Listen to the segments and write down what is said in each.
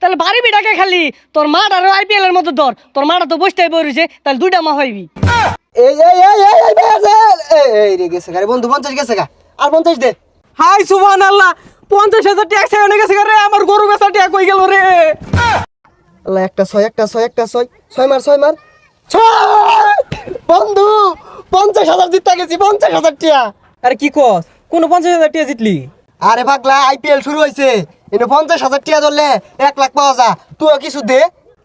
তাহলে বাড়ি বিটাকে খালি। তোর আর আইপিএল এর মতো ধর। তোর মাটা তো বসতেই বইছে তাহলে দুইটা মা হইবি। এই এই এই এই এই এই এই রে গেছে গা রে বন্ধু পঞ্চাশ গেছে গা। আর পঞ্চাশ দে। হাই সুবহান আল্লাহ পঞ্চাশ হাজার ট্যাক্স এনে গেছে রে আমার গরু বেচা ট্যাক হয়ে গেল রে? আল্লাহ একটা ছয় একটা ছয় একটা ছয়। ছয় মার ছয় মার। ছয়! বন্ধু পঞ্চাশ হাজার জিততে গেছি পঞ্চাশ হাজার টিয়া আরে কি কস? কোন পঞ্চাশ হাজার টিয়া জিতলি? আরে পাগলা আইপিএল শুরু হয়েছে এনে পঞ্চাশ হাজার টিয়া ধরলে এক লাখ পাওয়া যা তুইও কিছু দে।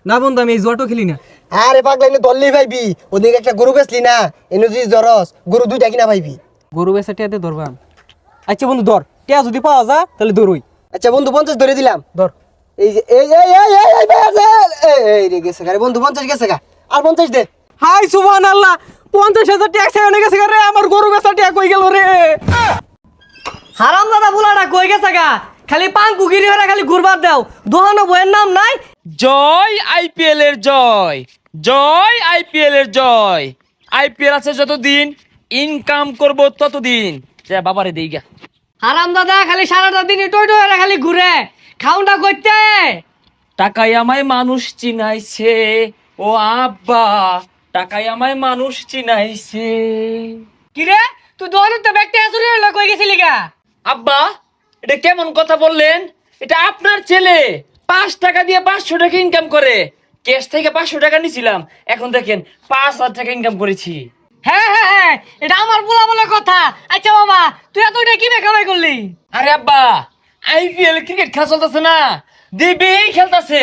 না বন্ধু আমি এই জুয়াটো খেলি না। আরে পাগলা এনে ধরলেই পাইবি। ওদিকে একটা গরু বেচলি না এনে যদি জরস গরু দুইটা কিনা পাইবি। গরু বেচা টিয়াতে ধরবাম। আচ্ছা বন্ধু ধর। টিয়া যদি পাওয়া যা তাহলে ধরুই। আচ্ছা বন্ধু পঞ্চাশ ধরে দিলাম। ধর। এই যে এই এই এই এই এই এই এই রে গেছে গা বন্ধু পঞ্চাশ গেছে গা। আর পঞ্চাশ দে। হাই সুবহান আল্লাহ পঞ্চাশ হাজার ট্যাক্স এনে গেছে রে। আমার গরু বেচা ট্যাক হয়ে গেল রে? হারাম দাদা বুলাটা কই গেছে গা? খালি পান কুকিরি হরে খালি ঘুরবার দাও। দোহানো বইয়ের নাম নাই। জয় আইপিএল এর জয়। জয় আইপিএল এর জয়। আইপিএল আছে যতদিন ইনকাম করব ততদিন। যা বাবারে দেই গা। হারাম দাদা খালি সারাটা দিন টই টই খালি ঘুরে। খাউনটা করতে। টাকায় আমায় মানুষ চিনাইছে। ও আব্বা টাকাই আমায় মানুষ চিনাইছে। কি রে তুই দোহানোর ব্যক্তি আসুরি হলো কই গেছিলি গা? আব্বা এটা কেমন কথা বললেন? এটা আপনার ছেলে। পাঁচ টাকা দিয়ে পাঁচশো টাকা ইনকাম করে। ক্যাশ থেকে পাঁচশো টাকা নিছিলাম। এখন দেখেন পাঁচ হাজার টাকা ইনকাম করেছি। হ্যাঁ হ্যাঁ হ্যাঁ এটা আমার বলা বলে কথা। আচ্ছা বাবা তুই এতটা কি বেকামাই করলি? আরে আব্বা আইপিএল ক্রিকেট খেলা চলতেছে না। দিবি খেলতেছে।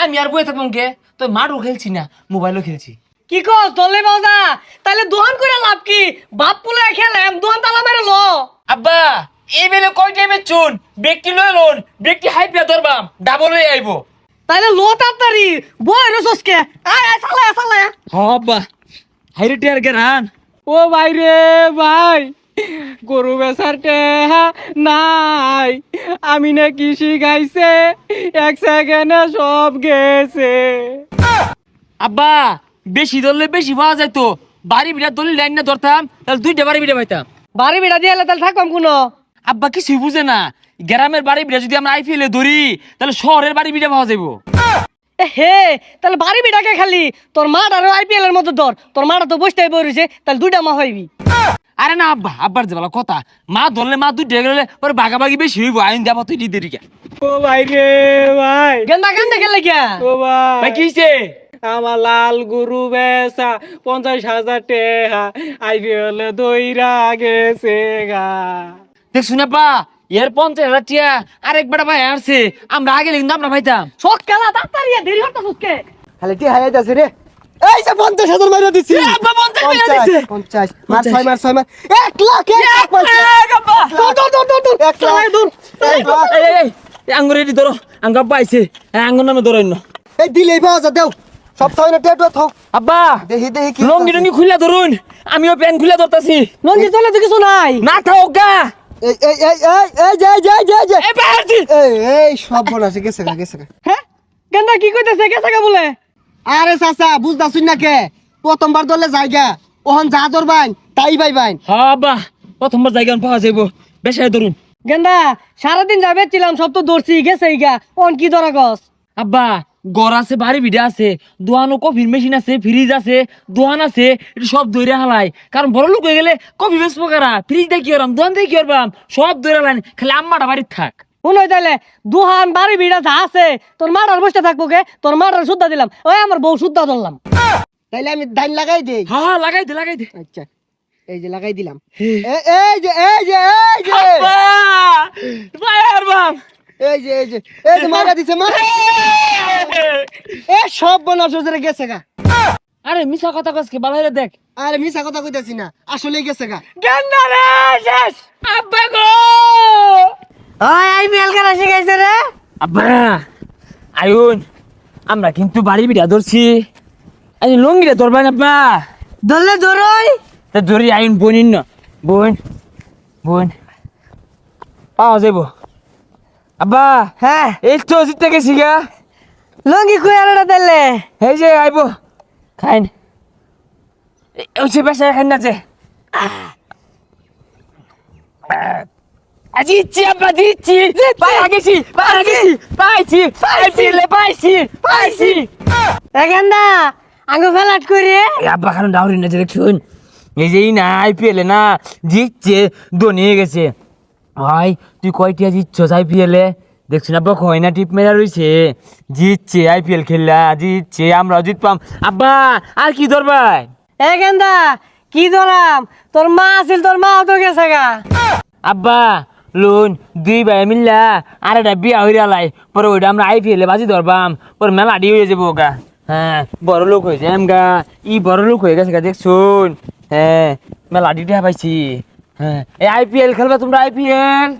আমি আর বই থাকলাম কে? তো মাঠও খেলছি না মোবাইলও খেলছি। কি কস দলে বাজা? তাহলে দোহান করে লাভ কি? বাপ পুলে খেলাম দোহান তালা মেরে লো। আব্বা এই বেলে কয় টাইমে চুন? ব্যক্তি লয় লোন ব্যক্তি হাই পিয়া ধরবাম ডাবল হয়ে আইবো। তাহলে লো তাড়াতাড়ি বই রে সসকে। আয় আয় সালা সালা হ আব্বা হাইরে টিয়ার গেরান ও ভাই রে ভাই গরু বেচার টেহা নাই। আমি না কৃষি গাইছে এক সেকেন্ডে সব গেছে। আব্বা বেশি ধরলে বেশি পাওয়া যাইতো। বাড়ি বিড়া দলিল লাইন না ধরতাম তাহলে দুইটা বাড়ি বিড়া পাইতাম। বাড়ি বিড়া দিয়ে তাহলে থাকবাম কোনো? আব্বা কিছুই বুঝে না। গ্রামের বাড়ি বিড়া যদি আমরা আইপিএল এ ধরি তাহলে শহরের বাড়ি বিটা পাওয়া যাইবো। হে তাহলে বাড়ি বিড়াকে খালি? তোর মাঠ আর আইপিএল এর মতো ধর। তোর মাটা তো বসতেই বইছে তাহলে দুইটা মা হইবি। আরে না আব্বা আব্বার যে বলা কথা। মা ধরলে মা দুই ডেকে গেলে পরে বাগাবাগি বেশি হইব আইন যাব তুই দিদি কে ও ভাই রে ভাই। গেন্দা কান্দে গেলে কিয়া ও ভাই। ভাই কি হইছে? আমার লাল গুরু বেচা পঞ্চাশ হাজার টেহা আইপিএল দইরা গেছে গা। দেখ শুনে পা? এর পঞ্চাশ হাজার টিয়া আরেক বেটা ভাই আসছে আমরা আগে কিন্তু আমরা ভাইতাম শখ খেলা তাড়াতাড়ি দেরি হতো সুসকে খালি টিয়া হাই যাচ্ছে রে। এই যে পঞ্চাশ হাজার মারিয়া দিচ্ছি এ আব্বা, পঞ্চাশ মাইরা পঞ্চাশ, দিছে। পঞ্চাশ। মার ছয় মার ছয় মার। এক লাখ এক লাখ পাইছে। দৌড় দৌড় দৌড় দৌড় দৌড় এক লাখ এক লাখ। এই এই, এই এই আঙ্গুর এটি ধরো। আঙ্গা পাইছে আঙ্গুর নামে ধরো অন্য। এই দিলেই পাওয়া যা দেও। সব ছয় না আব্বা দেখি দেখি কি লঙ্গি টঙ্গি খুলে ধরুন। আমিও প্যান খুলে ধরতাছি। তো কিছু নাই। না গা। এই এই এই এই এই যে যে যে যে। এই পারছি এই এই সব গেছে গেছে হ্যাঁ? গেন্দা কি কইতেছে গেছে বলে? আরে চাচা না কে? প্রথমবার জায়গা। ওহন যা ধরবাইন তাই হ্যাঁ প্রথমবার জায়গা পাওয়া যাইব। বেশায় ধরুন। গেন্দা সারাদিন যাবে ছিলাম সব তো দৌড়ছি গেছে গা। অন কি ধরা গছ আব্বা গড় আছে বাড়ি ভিড়ে আছে দোয়ানো কফির মেশিন আছে ফ্রিজ আছে দোয়ান আছে এটা সব দৈরে হালাই। কারণ বড় লোক হয়ে গেলে কফি বেসবো কারা? ফ্রিজ দিয়ে কি করবাম দোয়ান দিয়ে কি করবাম? সব দৈরে লাইন খালি আম্মাটা বাড়ির থাক। দুহান বাড়ি ভিড়া যা আছে তোর বসে থাকব কে? তোর মাটার শুদ্ধা দিলাম। ওই আমার বউ শুদ্ধা ধরলাম। তাইলে আমি ধান লাগাই দেই। হ্যাঁ হ্যাঁ লাগাই দে লাগাই দে। আচ্ছা এই যে লাগাই দিলাম। এই যে এই যে এই যে। আর! এই যে এই যে এই যে মারা দিছে মা। এ সব গেছে গা। আরে মিশা কথা বালাইরে দেখ। আরে মিছা কথা কইতাছি না আসলে গেছে গা। গেন্দা রে শেষ। আব্বা গো। ওই আইপিএল খেলা শিখাইছে রে। আব্বা আয়ুন আমরা কিন্তু বাড়ি বিড়া ধরছি। আই লঙ্গিটা ধরবেন আব্বা। ধরলে ধরই তা ধরি আইন বোনিন না। বোন বোন। পাওয়া যাইব। আব্বা হ্যাঁ। এই তো জিতে গেছি গা। লঙ্গি কই আনটা দিলে এই যে আইব। খাইন। ওই সে বেসা খাইন না যে। জিতছি আব্বা জিতছি। পাই গেছি পাই গেছি পাইছি পাইছি। লে পাইছি পাইছি। এখানটা আঙ্গু ফেলাট করে আব্বা কারণ ডাউরি না যে দেখছুন। এই যে না আইপিএল না জিতছে ধোনি গেছে। ভাই তুই কয়টিয়া জিতছস আইপিএল এ? দেখছুন আব্বা কয় না টিপ মেরা রইছে। জিতছে আইপিএল খেললা জিতছে আমরাও জিতপাম। আব্বা আর কি ধরবাই এখানটা কি ধরাম তোর মা আছিল তোর মাও তো গেছে গা। আব্বা লোন দুই ভাই মিললা আর একটা বিয়া হইয়া লাই। পরে ওইটা আমরা আইপিএল বাজি ধরবাম। পরে মেলা আডি হয়ে যাব গা। হ্যাঁ বড় লোক হয়েছে এম গা। ই বড় লোক হয়ে গেছে গা দেখছুন? হ্যাঁ মেলা আডি পাইছি। হ্যাঁ এই আইপিএল খেলবে তোমরা আইপিএল